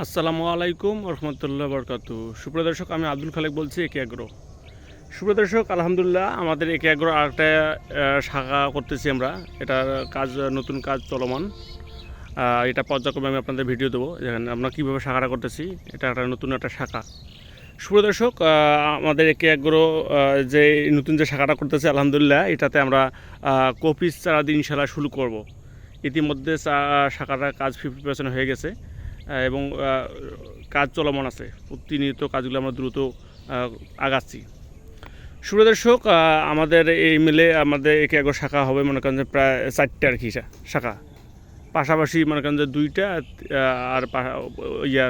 আসসালামু আলাইকুম রহমতুল্লাহ বরকাত। সুপ্রদর্শক আমি আব্দুল খালেক বলছি একে আগ্রো সুপ্রদর্শক আলহামদুলিল্লাহ আমাদের একে আগ্রো আরেকটা শাখা করতেছি আমরা। এটার কাজ, নতুন কাজ চলমান। এটা পর্যায়ক্রমে আমি আপনাদের ভিডিও দেবো, যেখানে আমরা কীভাবে শাখাটা করতেছি। এটা একটা নতুন একটা শাখা। সুপ্রদর্শক আমাদের একে আগ্রো যে নতুন যে শাখাটা করতেছে, আলহামদুলিল্লাহ, এটাতে আমরা কপিস চারা দিন ইনশাল্লাহ শুরু করব। ইতিমধ্যে শাখাটার কাজ ফিফটি পার্সেন্ট হয়ে গেছে। এবং কাজ চলমান আছে। প্রতিনিয়ত কাজগুলো আমরা দ্রুত আগাচ্ছি। সুপ্রদর্শক আহ, আমাদের এই মিলে আমাদের একে একর শাখা হবে মনে করেন যে প্রায় চারটে আর কি শাখা। পাশাপাশি মনে করেন যে দুইটা আর ইয়া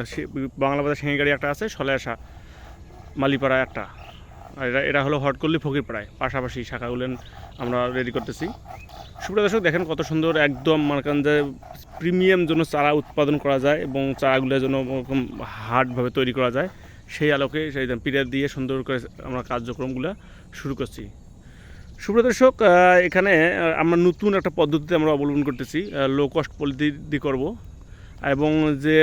বাংলা বাজার সেঙ্গাড়ি একটা আছে সলেশা মালিপাড়া একটা। আর এরা এরা হলো হটকল্লি ফকিরপাড়ায়। পাশাপাশি শাখাগুলো আমরা রেডি করতেছি। সুপ্রিয় দর্শক, দেখেন কত সুন্দর একদম করেন যে প্রিমিয়াম জন্য চারা উৎপাদন করা যায় এবং চারাগুলো যেন ওরকম হার্ডভাবে তৈরি করা যায়। সেই আলোকে সেই পিরিয়ড দিয়ে সুন্দর করে আমরা কার্যক্রমগুলো শুরু করছি। সুপ্রিয় দর্শক এখানে আমরা নতুন একটা পদ্ধতিতে আমরা অবলম্বন করতেছি। লো কস্ট দিয়ে করব। এবং যে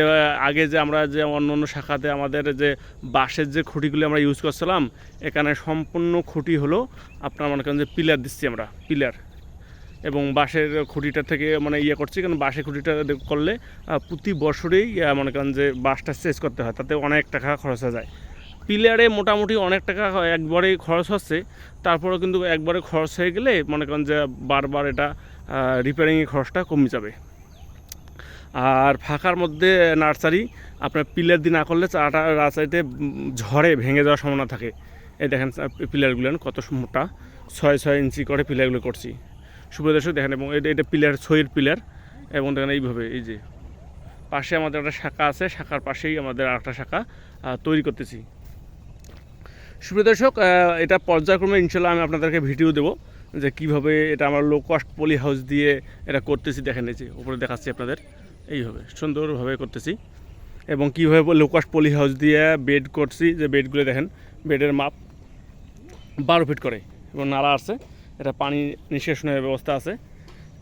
আগে যে আমরা যে অন্য অন্য শাখাতে আমাদের যে বাঁশের যে খুঁটিগুলি আমরা ইউজ করছিলাম, এখানে সম্পূর্ণ খুঁটি হলো আপনার মনে করেন যে পিলার দিচ্ছি আমরা, পিলার। এবং বাঁশের খুঁটিটা থেকে মানে ইয়ে করছি, কারণ বাঁশের খুঁটিটা করলে প্রতি বছরেই মনে করেন যে বাঁশটা চেঞ্জ করতে হয়, তাতে অনেক টাকা খরচ হয়ে যায়। পিলারে মোটামুটি অনেক টাকা একবারেই খরচ হচ্ছে, তারপরেও কিন্তু একবারে খরচ হয়ে গেলে মনে করেন যে বারবার এটা রিপেয়ারিংয়ের খরচটা কমে যাবে। আর ফাঁকার মধ্যে নার্সারি, আপনার পিলার দিয়ে না করলে চারাটা রাস্তাতে ঝড়ে ভেঙে যাওয়ার সম্ভাবনা থাকে। এই দেখেন পিলারগুলো কত মোটা। ছয় ছয় ইঞ্চি করে পিলারগুলো করছি। সুপ্রদর্শক দেখেন, এবং এটা এটা পিলার ছয়ের পিলার। এবং দেখেন, এইভাবে, এই যে, পাশে আমাদের একটা শাখা আছে, শাখার পাশেই আমাদের আরেকটা শাখা তৈরি করতেছি। সুপ্রদর্শক এটা পর্যায়ক্রমে ইনশাল্লাহ আমি আপনাদেরকে ভিডিও দেবো যে কীভাবে এটা আমার লো কস্ট পলি হাউস দিয়ে এটা করতেছি। দেখেন, এই যে, উপরে দেখাচ্ছি আপনাদের। এইভাবে, সুন্দরভাবে করতেছি। এবং কীভাবে লো কস্ট পলি হাউস দিয়ে বেড করছি, যে বেডগুলো দেখেন বেডের মাপ বারো ফিট করে এবং নালা আছে, এটা পানি নিষ্কাশনের ব্যবস্থা আছে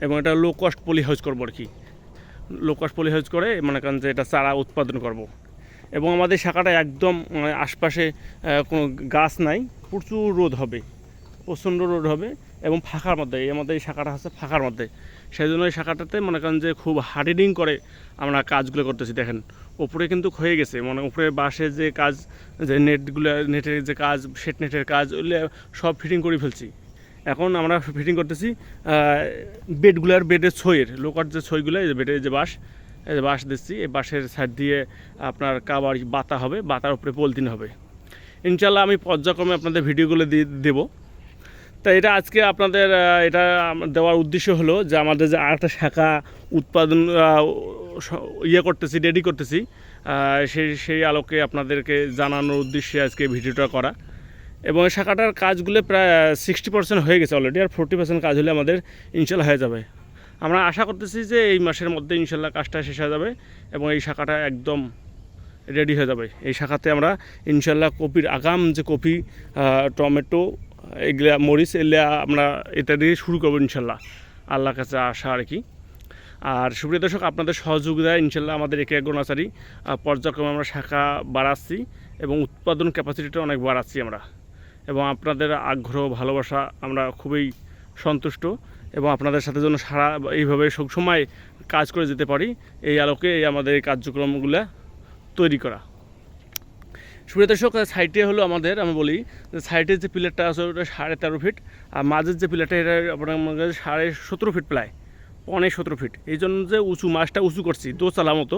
এবং এটা লো কস্ট পলি হাউস করব আর কি। লো কস্ট পলি হাউস করে মনে করেন যে এটা চারা উৎপাদন করব। এবং আমাদের শাখাটা একদম মানে আশপাশে কোনো গাছ নাই, প্রচুর রোদ হবে। প্রচণ্ড রোড হবে এবং ফাঁকার মধ্যে, এই আমাদের এই শাখাটা আছে ফাঁকার মধ্যে। সেই জন্য এই শাখাটাতে মনে করেন যে খুব হার্ডেনিং করে আমরা কাজগুলো করতেছি, দেখেন। উপরে কিন্তু হয়ে গেছে মানে উপরে বাঁশের যে কাজ, যে নেটগুলো, নেটের যে কাজ, সেট নেটের কাজ ওগুলো সব ফিটিং করে ফেলছি। এখন আমরা ফিটিং করতেছি বেডগুলার বেডের ছইয়ের, লোকার যে ছইগুলো, এই যে বেডের যে বাঁশ, এই যে বাঁশ দিচ্ছি, এই বাঁশের সাইড দিয়ে আপনার কাবার বাতা হবে, বাতার উপরে পলতিন হবে। ইনশাল্লাহ আমি পর্যায়ক্রমে আপনাদের ভিডিওগুলো দিয়ে, দেবো। তা এটা আজকে আপনাদের এটা দেওয়ার উদ্দেশ্য হলো যে আমাদের যে আরেকটা শাখা উৎপাদন ইয়ে করতেছি রেডি করতেছি সেই সেই আলোকে আপনাদেরকে জানানোর উদ্দেশ্যে আজকে ভিডিওটা করা। এবং এই শাখাটার কাজগুলো প্রায় সিক্সটি পার্সেন্ট হয়ে গেছে অলরেডি আর ফোরটি পার্সেন্ট কাজ হলে আমাদের ইনশাল্লাহ হয়ে যাবে। আমরা আশা করতেছি যে এই মাসের মধ্যে ইনশাল্লাহ কাজটা শেষ হয়ে যাবে এবং এই শাখাটা একদম রেডি হয়ে যাবে। এই শাখাতে আমরা ইনশাল্লাহ কপির আগাম যে কপি টমেটো এগুলা মরিচ এগুলা আমরা এটা দিয়ে শুরু করব ইনশাল্লাহ আল্লাহ কাছে আশা আর কি। আর সুপ্রিয় দর্শক, আপনাদের সহযোগিতায় ইনশাল্লাহ আমাদের একে নার্সারি পর্যায়ক্রমে আমরা শাখা বাড়াচ্ছি এবং উৎপাদন ক্যাপাসিটিটা অনেক বাড়াচ্ছি আমরা। এবং আপনাদের আগ্রহ, ভালোবাসা আমরা খুবই সন্তুষ্ট এবং আপনাদের সাথে যেন সারা এইভাবে সবসময় কাজ করে যেতে পারি, এই আলোকে এই আমাদের এই কার্যক্রমগুলো তৈরি করা। সুপ্রিয় দর্শক সাইডে হলো আমাদের, আমি বলি, যে সাইডের যে পিলারটা আছে, ওটা সাড়ে তেরো ফিট আর মাঝের যে পিলারটা, এটা আপনার সাড়ে সতেরো ফিট প্রায় পনেরো সতেরো ফিট এই জন্য যে উঁচু, মাছটা উঁচু করছি, দোতলা মতো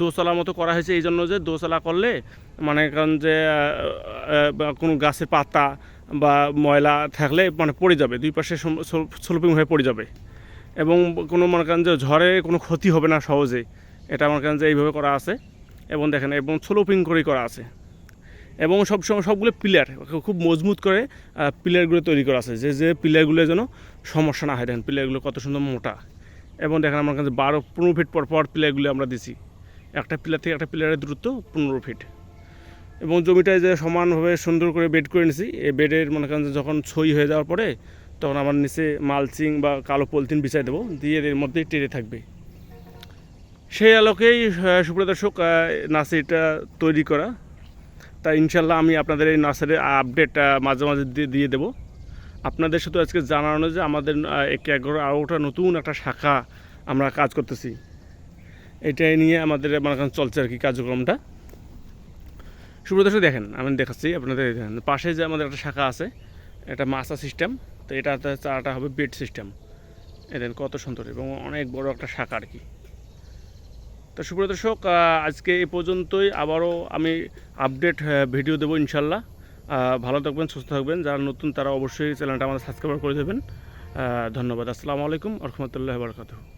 দোতলা মতো করা হয়েছে, এই জন্য যে দোচালা করলে মানে কারণ যে কোনো গাছের পাতা বা ময়লা থাকলে মানে পড়ে যাবে, দুই পাশে স্লোপিং হয়ে পড়ে যাবে। এবং কোনো মনে করেন যে ঝড়ে কোনো ক্ষতি হবে না সহজে, এটা মনে করেন যে এইভাবে করা আছে, এবং দেখেন, এবং স্লোপিং করেই করা আছে। এবং সব সময় সবগুলো পিলার খুব মজবুত করে পিলারগুলো তৈরি করা আছে। যে যে পিলারগুলো যেন সমস্যা না হয়। দেখেন, পিলারগুলো কত সুন্দর মোটা। এবং দেখেন আমার কাছে বারো, পনেরো ফিট পর পর পিলারগুলো আমরা দিছি। একটা পিলার থেকে একটা পিলারের দূরত্ব পনেরো ফিট এবং জমিটায় যে সমানভাবে সুন্দর করে বেড করে নিছি। এই বেডের মনে করেন যখন ছই হয়ে যাওয়ার পরে তখন আমার নিচে মালচিং বা কালো পলিথিন বিছাই দেবো। দিয়ে এর মধ্যেই টেরে থাকবে। সেই আলোকেই সুপ্রিয় দর্শক নার্সারিটা তৈরি করা। তা ইনশাল্লাহ আমি আপনাদের এই নার্সারির আপডেট মাঝে মাঝে দিয়ে দেবো। আপনাদের শুধু আজকে জানানো যে আমাদের একে আরও একটা নতুন একটা শাখা আমরা কাজ করতেছি। এটাই নিয়ে আমাদের মনে করেন চলছে আর কি কার্যক্রমটা। সুব্রদর্শক দেখেন, আমি দেখাচ্ছি আপনাদের দেখেন, পাশে যে আমাদের একটা শাখা আছে, এটা মাছা সিস্টেম তো এটাতে চারাটা হবে বেড সিস্টেম দেখেন কত সুন্দর এবং অনেক বড় একটা শাখা আর কি। তো সুপ্রদর্শক আজকে এ পর্যন্তই। আবারও আমি আপডেট ভিডিও দেবো ইনশাল্লাহ। ভালো থাকবেন, সুস্থ থাকবেন। যারা নতুন, তারা অবশ্যই চ্যানেলটা আমাদের সাবস্ক্রাইব করে দেবেন। ধন্যবাদ। আসসালামু আলাইকুম রহমতুল্লাহ বারকাতু